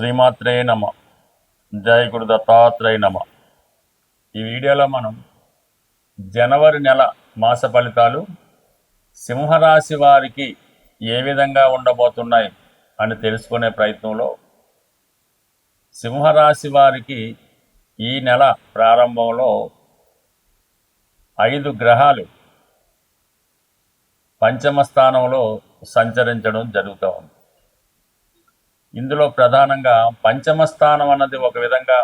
శ్రీమాత్రే నమ. జయ గురు దత్తాత్రేయ నమ. ఈ వీడియోలో మనం జనవరి నెల మాస ఫలితాలు సింహరాశి వారికి ఏ విధంగా ఉండబోతున్నాయి అని తెలుసుకునే ప్రయత్నంలో సింహరాశి వారికి ఈ నెల ప్రారంభంలో ఐదు గ్రహాలు పంచమ స్థానంలో సంచరించడం జరుగుతూ ఉంది. ఇందులో ప్రధానంగా పంచమ స్థానం అన్నది ఒక విధంగా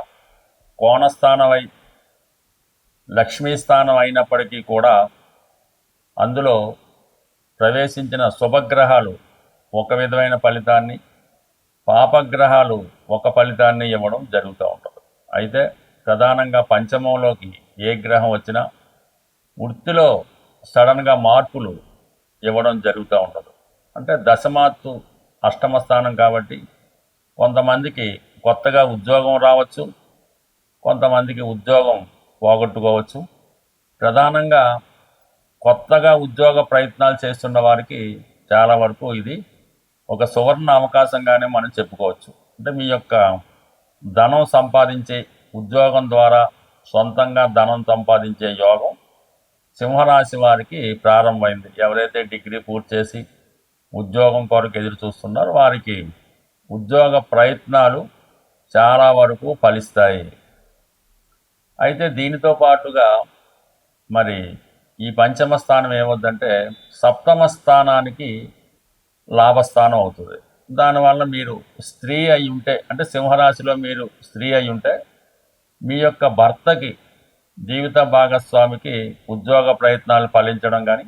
కోణస్థానమై లక్ష్మీ స్థానం అయినప్పటికీ కూడా అందులో ప్రవేశించిన శుభగ్రహాలు ఒక విధమైన ఫలితాన్ని పాపగ్రహాలు ఒక ఫలితాన్ని ఇవ్వడం జరుగుతూ ఉంటుంది. అయితే ప్రధానంగా పంచమంలోకి ఏ గ్రహం వచ్చినా వృత్తిలో సడన్గా మార్పులు ఇవ్వడం జరుగుతూ ఉండదు అంటే దశమాత్తు అష్టమ స్థానం కాబట్టి కొంతమందికి కొత్తగా ఉద్యోగం రావచ్చు కొంతమందికి ఉద్యోగం పోగొట్టుకోవచ్చు. ప్రధానంగా కొత్తగా ఉద్యోగ ప్రయత్నాలు చేస్తున్న వారికి చాలా వరకు ఇది ఒక సువర్ణ అవకాశంగానే మనం చెప్పుకోవచ్చు. అంటే మీ యొక్క ధనం సంపాదించే ఉద్యోగం ద్వారా సొంతంగా ధనం సంపాదించే యోగం సింహరాశి వారికి ప్రారంభమైంది. ఎవరైతే డిగ్రీ పూర్తి చేసి ఉద్యోగం కొరకు ఎదురు చూస్తున్నారో వారికి ఉద్యోగ ప్రయత్నాలు చాలా వరకు ఫలిస్తాయి. అయితే దీనితో పాటుగా మరి ఈ పంచమ స్థానం ఏమవుద్దంటే సప్తమ స్థానానికి లాభస్థానం అవుతుంది. దానివల్ల మీరు స్త్రీ అయి ఉంటే అంటే సింహరాశిలో మీరు స్త్రీ అయి ఉంటే మీ యొక్క భర్తకి జీవిత భాగస్వామికి ఉద్యోగ ప్రయత్నాలు ఫలించడం కానీ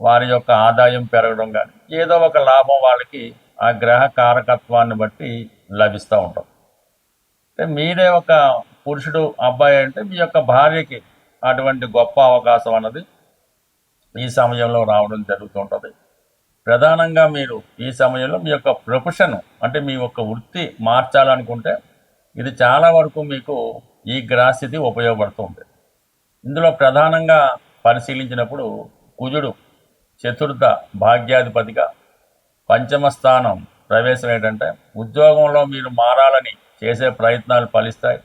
వారి యొక్క ఆదాయం పెరగడం కానీ ఏదో ఒక లాభం వాళ్ళకి ఆ గ్రహ కారకత్వాన్ని బట్టి లభిస్తూ ఉంటాం. అంటే మీరే ఒక పురుషుడు అబ్బాయి అంటే మీ యొక్క భార్యకి అటువంటి గొప్ప అవకాశం అన్నది ఈ సమయంలో రావడం జరుగుతుంటుంది ప్రధానంగా మీరు ఈ సమయంలో మీ యొక్క ప్రొఫెషన్ అంటే మీ యొక్క వృత్తి మార్చాలనుకుంటే ఇది చాలా వరకు మీకు ఈ గ్రహస్థితి ఉపయోగపడుతుంది ఇందులో ప్రధానంగా పరిశీలించినప్పుడు కుజుడు చతుర్థ భాగ్యాధిపతిగా పంచమ స్థానం ప్రవేశం ఏంటంటే ఉద్యోగంలో మీరు మారాలని చేసే ప్రయత్నాలు ఫలిస్తాయి.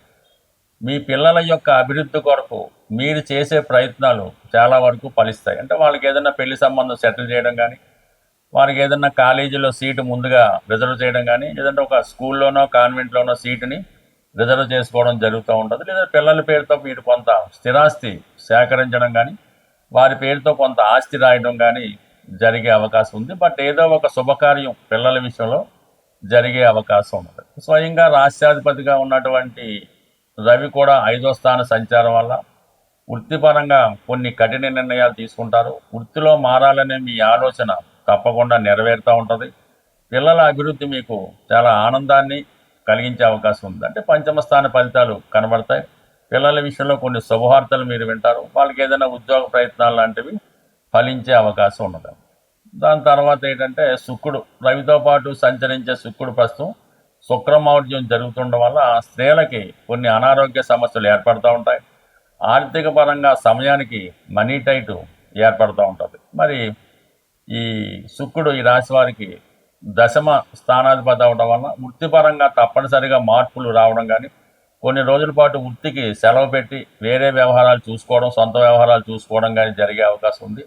మీ పిల్లల యొక్క అభివృద్ధి కొరకు మీరు చేసే ప్రయత్నాలు చాలా వరకు ఫలిస్తాయి. అంటే వాళ్ళకి ఏదైనా పెళ్ళి సంబంధం సెటిల్ చేయడం కానీ వారికి ఏదైనా కాలేజీలో సీటు ముందుగా రిజర్వ్ చేయడం కానీ లేదంటే ఒక స్కూల్లోనో కాన్వెంట్లోనో సీటుని రిజర్వ్ చేసుకోవడం జరుగుతూ ఉంటుంది. లేదా పిల్లల పేరుతో మీరు కొంత స్థిరాస్తి సేకరించడం కానీ వారి పేరుతో కొంత ఆస్తి రాయడం కానీ జరిగే అవకాశం ఉంది. బట్ ఏదో ఒక శుభకార్యం పిల్లల విషయంలో జరిగే అవకాశం ఉన్నది. స్వయంగా రాష్ట్రాధిపతిగా ఉన్నటువంటి రవి కూడా ఐదో స్థాన సంచారం వల్ల వృత్తిపరంగా కొన్ని కఠిన నిర్ణయాలు తీసుకుంటారు. వృత్తిలో మారాలనే మీ ఆలోచన తప్పకుండా నెరవేరుతూ ఉంటుంది. పిల్లల అభివృద్ధి మీకు చాలా ఆనందాన్ని కలిగించే అవకాశం ఉంది. అంటే పంచమ స్థాన ఫలితాలు కనబడతాయి. పిల్లల విషయంలో కొన్ని శుభవార్తలు మీరు వింటారు. వాళ్ళకి ఏదైనా ఉద్యోగ ప్రయత్నాలు లాంటివి ఫలించే అవకాశం ఉన్నది. దాని తర్వాత ఏంటంటే శుక్రుడు రవితో పాటు సంచరించే శుక్రుడు ప్రస్తుతం శుక్రమౌర్జ్యం జరుగుతుండడం వల్ల స్త్రీలకి కొన్ని అనారోగ్య సమస్యలు ఏర్పడుతూ ఉంటాయి. ఆర్థిక పరంగా సమయానికి మనీ టైట్ ఏర్పడుతూ ఉంటుంది. మరి ఈ శుక్రుడు ఈ రాశి వారికి దశమ స్థానాధిపతి అవడం వల్ల వృత్తిపరంగా తప్పనిసరిగా మార్పులు రావడం కానీ కొన్ని రోజుల పాటు వృత్తికి సెలవు పెట్టి వేరే వ్యవహారాలు చూసుకోవడం సొంత వ్యవహారాలు చూసుకోవడం కానీ జరిగే అవకాశం ఉంది.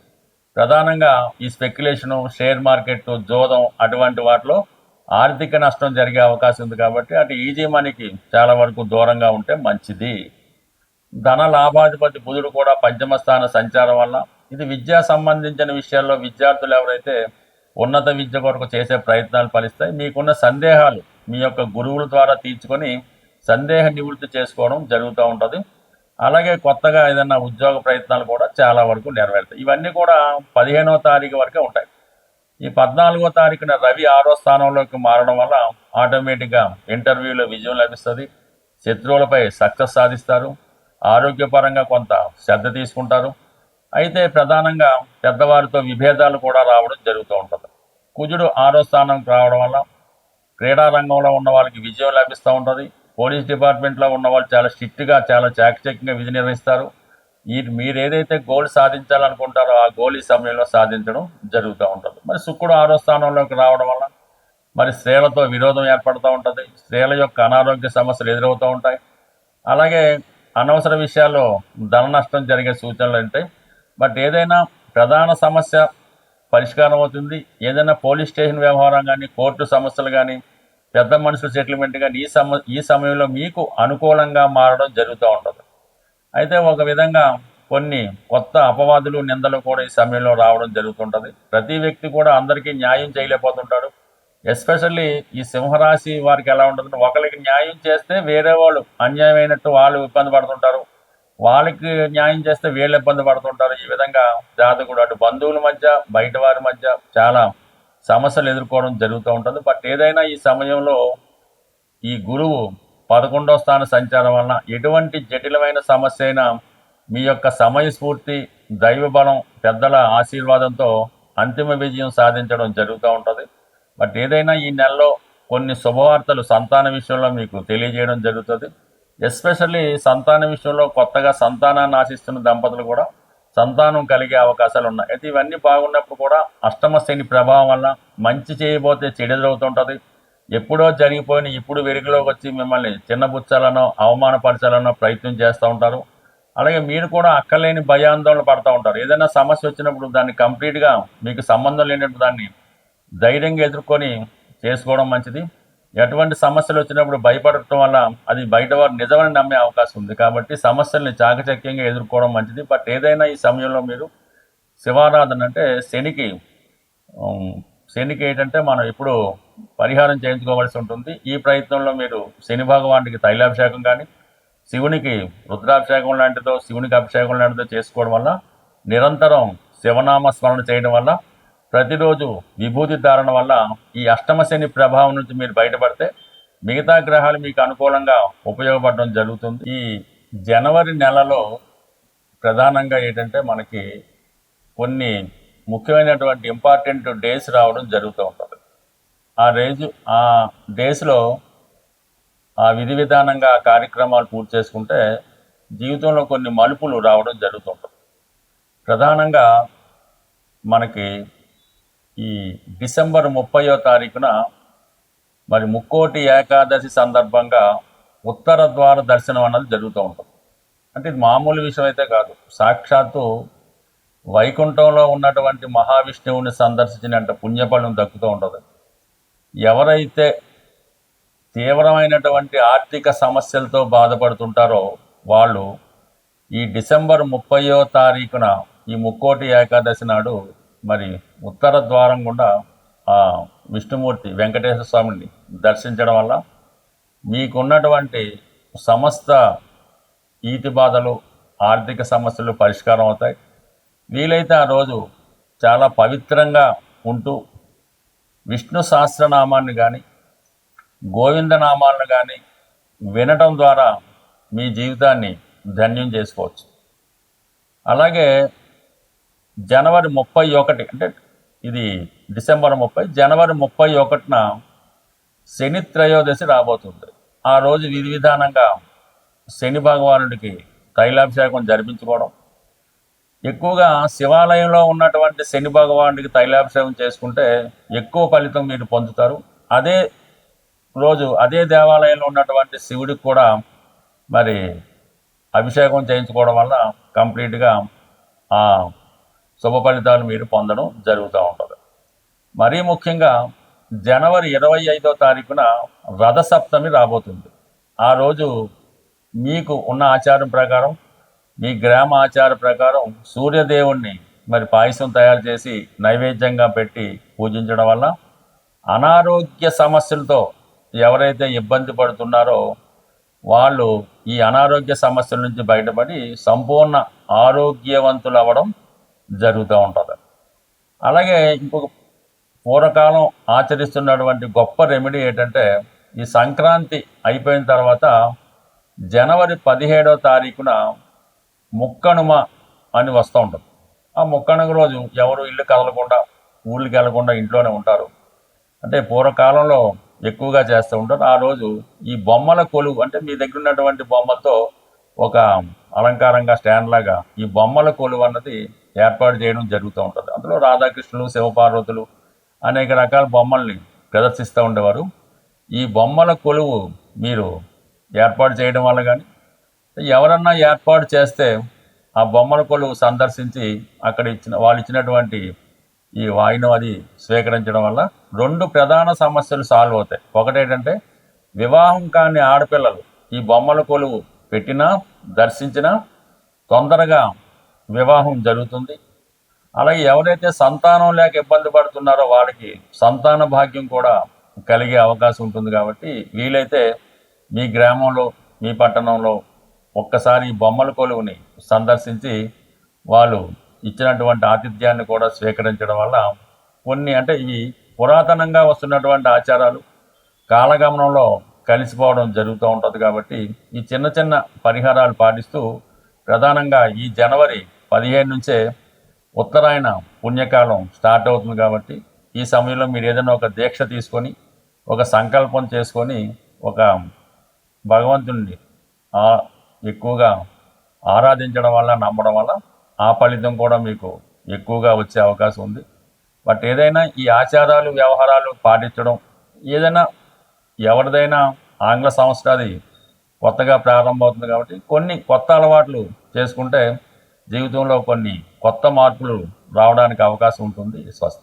ప్రధానంగా ఈ స్పెక్యులేషను షేర్ మార్కెట్ జోదం అటువంటి వాటిలో ఆర్థిక నష్టం జరిగే అవకాశం ఉంది కాబట్టి అటు ఈజీ మనీకి చాలా వరకు దూరంగా ఉంటే మంచిది. ధన లాభాధిపతి బుధుడు కూడా పంచమ స్థాన సంచారం వల్ల ఇది విద్యా సంబంధించిన విషయాల్లో విద్యార్థులు ఎవరైతే ఉన్నత విద్య కొరకు చేసే ప్రయత్నాలు ఫలిస్తాయి మీకున్న సందేహాలు మీ యొక్క గురువుల ద్వారా తీర్చుకొని సందేహ నివృత్తి చేసుకోవడం జరుగుతూ ఉంటుంది. అలాగే కొత్తగా ఏదైనా ఉద్యోగ ప్రయత్నాలు కూడా చాలా వరకు నెరవేరుతాయి. ఇవన్నీ కూడా పదిహేనవ తారీఖు వరకే ఉంటాయి. ఈ పద్నాలుగో తారీఖున రవి ఆరో స్థానంలోకి మారడం వల్ల ఆటోమేటిక్గా ఇంటర్వ్యూలో విజయం లభిస్తుంది. శత్రువులపై సక్సెస్ సాధిస్తారు. ఆరోగ్యపరంగా కొంత శ్రద్ధ తీసుకుంటారు. అయితే ప్రధానంగా పెద్దవారితో విభేదాలు కూడా రావడం జరుగుతూ ఉంటుంది. కుజుడు ఆరో స్థానంకి రావడం వల్ల క్రీడా రంగంలో ఉన్న వాళ్ళకి విజయం లభిస్తూ ఉంటుంది. పోలీస్ డిపార్ట్మెంట్లో ఉన్న వాళ్ళు చాలా స్ట్రిక్ట్గా చాలా చాకచక్యంగా విధి నిర్వహిస్తారు. ఈ మీరు ఏదైతే గోల్ సాధించాలనుకుంటారో ఆ గోల్ ఈ సమయంలో సాధించడం జరుగుతూ ఉంటుంది. మరి శుక్రుడు ఆరో స్థానంలోకి రావడం వల్ల మరి స్త్రీలతో విరోధం ఏర్పడుతూ ఉంటుంది. స్త్రీల యొక్క అనారోగ్య సమస్యలు ఎదురవుతూ ఉంటాయి. అలాగే అనవసర విషయాల్లో ధన నష్టం జరిగే సూచనలు ఉంటాయి బట్ ఏదైనా ప్రధాన సమస్య పరిష్కారం అవుతుంది. ఏదైనా పోలీస్ స్టేషన్ వ్యవహారం కానీ కోర్టు సమస్యలు కానీ పెద్ద మనుషుల సెటిల్మెంట్ కానీ ఈ సమ ఈ సమయంలో మీకు అనుకూలంగా మారడం జరుగుతూ ఉంటుంది. అయితే ఒక విధంగా కొన్ని కొత్త అపవాదులు నిందలు కూడా ఈ సమయంలో రావడం జరుగుతుంటుంది. ప్రతి వ్యక్తి కూడా అందరికీ న్యాయం చేయలేకపోతుంటాడు. ఎస్పెషల్లీ ఈ సింహరాశి వారికి ఎలా ఉంటుంది ఒకరికి న్యాయం చేస్తే వేరే వాళ్ళు అన్యాయమైనట్టు వాళ్ళు ఇబ్బంది పడుతుంటారు. వాళ్ళకి న్యాయం చేస్తే వీళ్ళు ఇబ్బంది పడుతుంటారు. ఈ విధంగా జాతకుడు అటు బంధువుల మధ్య బయట వారి మధ్య చాలా సమస్యలు ఎదుర్కోవడం జరుగుతూ ఉంటుంది. బట్ ఏదైనా ఈ సమయంలో ఈ గురువు పదకొండవ స్థాన సంచారం వలన ఎటువంటి జటిలమైన సమస్య అయినా మీ యొక్క సమయస్ఫూర్తి దైవబలం పెద్దల ఆశీర్వాదంతో అంతిమ విజయం సాధించడం జరుగుతూ ఉంటుంది. బట్ ఏదైనా ఈ నెలలో కొన్ని శుభవార్తలు సంతాన విషయంలో మీకు తెలియజేయడం జరుగుతుంది. ఎస్పెషల్లీ సంతాన విషయంలో కొత్తగా సంతానాన్ని ఆశిస్తున్న దంపతులు కూడా సంతానం కలిగే అవకాశాలు ఉన్నాయి అయితే ఇవన్నీ బాగున్నప్పుడు కూడా అష్టమ శని ప్రభావం వల్ల మంచి చేయబోతే చెడు ఎదురవుతుంటుంది ఎప్పుడో జరిగిపోయిన ఇప్పుడు వెలుగులోకి వచ్చి మిమ్మల్ని చిన్నబుచ్చాలనో అవమానపరచాలనో ప్రయత్నం చేస్తూ ఉంటారు. అలాగే మీరు కూడా అక్కర్లేని భయాందోళన పడుతూ ఉంటారు. ఏదైనా సమస్య వచ్చినప్పుడు దాన్ని కంప్లీట్గా మీకు సంబంధం లేనప్పుడు దాన్ని ధైర్యంగా ఎదుర్కొని చేసుకోవడం మంచిది. ఎటువంటి సమస్యలు వచ్చినప్పుడు భయపడటం వల్ల అది బయట వారు నిజమని నమ్మే అవకాశం ఉంది. కాబట్టి సమస్యల్ని చాకచక్యంగా ఎదుర్కోవడం మంచిది. బట్ ఏదైనా ఈ సమయంలో మీరు శివారాధన అంటే శనికి శనికి ఏంటంటే మనం ఇప్పుడు పరిహారం చేయించుకోవాల్సి ఉంటుంది. ఈ ప్రయత్నంలో మీరు శని భగవానికి తైలాభిషేకం కానీ శివునికి రుద్రాభిషేకం లాంటిదో శివునికి అభిషేకం లాంటిదో చేసుకోవడం వల్ల నిరంతరం శివనామ స్మరణ చేయడం వల్ల ప్రతిరోజు విభూతి ధారణ వల్ల ఈ అష్టమ శని ప్రభావం నుంచి మీరు బయటపడితే మిగతా గ్రహాలు మీకు అనుకూలంగా ఉపయోగపడడం జరుగుతుంది. ఈ జనవరి నెలలో ప్రధానంగా ఏంటంటే మనకి కొన్ని ముఖ్యమైనటువంటి ఇంపార్టెంట్ డేస్ రావడం జరుగుతూ ఉంటుంది. ఆ రేజు ఆ డేస్లో ఆ విధి విధానంగా ఆ కార్యక్రమాలు పూర్తి చేసుకుంటే జీవితంలో కొన్ని మలుపులు రావడం జరుగుతుంటుంది ప్రధానంగా మనకి ఈ డిసెంబర్ ముప్పయో తారీఖున మరి ముక్కోటి ఏకాదశి సందర్భంగా ఉత్తర ద్వార దర్శనం అన్నది జరుగుతూ ఉంటుంది. అంటే ఇది మామూలు విషయం అయితే కాదు. సాక్షాత్తు వైకుంఠంలో ఉన్నటువంటి మహావిష్ణువుని సందర్శించినంత పుణ్యఫలం దక్కుతూ ఉంటుంది. ఎవరైతే తీవ్రమైనటువంటి ఆర్థిక సమస్యలతో బాధపడుతుంటారో వాళ్ళు ఈ డిసెంబర్ ముప్పయో తారీఖున ఈ ముక్కోటి ఏకాదశి నాడు మరి ఉత్తర ద్వారం గుండా ఆ విష్ణుమూర్తి వెంకటేశ్వర స్వామిని దర్శించడం వల్ల మీకున్నటువంటి సమస్త ఈతి బాధలు ఆర్థిక సమస్యలు పరిష్కారం అవుతాయి. వీలైతే ఆ రోజు చాలా పవిత్రంగా ఉంటూ విష్ణు సహస్రనామాన్ని కానీ గోవిందనామాలను కానీ వినటం ద్వారా మీ జీవితాన్ని ధన్యం చేసుకోవచ్చు. అలాగే జనవరి ముప్పై ఒకటి అంటే ఇది డిసెంబర్ ముప్పై జనవరి ముప్పై ఒకటిన శని త్రయోదశి రాబోతుంది. ఆ రోజు విధి విధానంగా శని భగవానుడికి తైలాభిషేకం జరిపించుకోవడం. ఎక్కువగా శివాలయంలో ఉన్నటువంటి శని భగవానుడికి తైలాభిషేకం చేసుకుంటే ఎక్కువ ఫలితం మీరు పొందుతారు. అదే రోజు అదే దేవాలయంలో ఉన్నటువంటి శివుడికి కూడా మరి అభిషేకం చేయించుకోవడం వల్ల కంప్లీట్గా ఆ శుభ ఫలితాలు మీరు పొందడం జరుగుతూ ఉంటుంది. మరీ ముఖ్యంగా జనవరి ఇరవై ఐదో తారీఖున రథసప్తమి రాబోతుంది. ఆ రోజు మీకు ఉన్న ఆచారం ప్రకారం మీ గ్రామ ఆచార ప్రకారం సూర్యదేవుణ్ణి మరి పాయసం తయారు చేసి నైవేద్యంగా పెట్టి పూజించడం వల్ల అనారోగ్య సమస్యలతో ఎవరైతే ఇబ్బంది పడుతున్నారో వాళ్ళు ఈ అనారోగ్య సమస్యల నుంచి బయటపడి సంపూర్ణ ఆరోగ్యవంతులు అవ్వడం జరుగుతూ ఉంటుంది. అలాగే ఇంకొక పూర్వకాలం ఆచరిస్తున్నటువంటి గొప్ప రెమెడీ ఏంటంటే ఈ సంక్రాంతి అయిపోయిన తర్వాత జనవరి పదిహేడవ తారీఖున ముక్కనుమ అని వస్తూ ఉంటుంది. ఆ ముక్కనుమ రోజు ఎవరు ఇల్లు కదలకుండా ఊళ్ళకి వెళ్ళకుండా ఇంట్లోనే ఉంటారు. అంటే పూర్వకాలంలో ఎక్కువగా చేస్తూ ఉంటారు. ఆ రోజు ఈ బొమ్మల కొలువు అంటే మీ దగ్గర ఉన్నటువంటి బొమ్మలతో ఒక అలంకారంగా స్టాండ్ లాగా ఈ బొమ్మల కొలువు అన్నది ఏర్పాటు చేయడం జరుగుతూ ఉంటుంది. అందులో రాధాకృష్ణులు శివపార్వతులు అనేక రకాల బొమ్మల్ని ప్రదర్శిస్తూ ఉండేవారు. ఈ బొమ్మల కొలువు మీరు ఏర్పాటు చేయడం వల్ల కానీ ఎవరన్నా ఏర్పాటు చేస్తే ఆ బొమ్మల కొలువు సందర్శించి అక్కడ ఇచ్చిన వాళ్ళు ఇచ్చినటువంటి ఈ వాయినం అది స్వీకరించడం వల్ల రెండు ప్రధాన సమస్యలు సాల్వ్ అవుతాయి. ఒకటేంటంటే వివాహం కాని ఆడపిల్లలు ఈ బొమ్మల కొలువు పెట్టినా దర్శించినా తొందరగా వివాహం జరుగుతుంది. అలాగే ఎవరైతే సంతానం లేక ఇబ్బంది పడుతున్నారో వాళ్ళకి సంతాన భాగ్యం కూడా కలిగే అవకాశం ఉంటుంది కాబట్టి వీలైతే మీ గ్రామంలో మీ పట్టణంలో ఒక్కసారి బొమ్మల కొలువుని సందర్శించి వాళ్ళు ఇచ్చినటువంటి ఆతిథ్యాన్ని కూడా స్వీకరించడం వల్ల కొన్ని అంటే ఇవి పురాతనంగా వస్తున్నటువంటి ఆచారాలు కాలగమనంలో కలిసిపోవడం జరుగుతూ ఉంటుంది కాబట్టి ఈ చిన్న చిన్న పరిహారాలు పాటిస్తూ ప్రధానంగా ఈ జనవరి పదిహేను నుంచే ఉత్తరాయణ పుణ్యకాలం స్టార్ట్ అవుతుంది కాబట్టి ఈ సమయంలో మీరు ఏదైనా ఒక దీక్ష తీసుకొని ఒక సంకల్పం చేసుకొని ఒక భగవంతుడిని ఆ ఎక్కువగా ఆరాధించడం వల్ల నమ్మడం వల్ల ఆ ఫలితం కూడా మీకు ఎక్కువగా వచ్చే అవకాశం ఉంది. బట్ ఏదైనా ఈ ఆచారాలు వ్యవహారాలు పాటించడం ఏదైనా ఎవరిదైనా ఆంగ్ల సంవత్సరాది కొత్తగా ప్రారంభమవుతుంది కాబట్టి కొన్ని కొత్త అలవాట్లు చేసుకుంటే జీవితంలో కొన్ని కొత్త మార్పులు రావడానికి అవకాశం ఉంటుంది. స్వస్తి.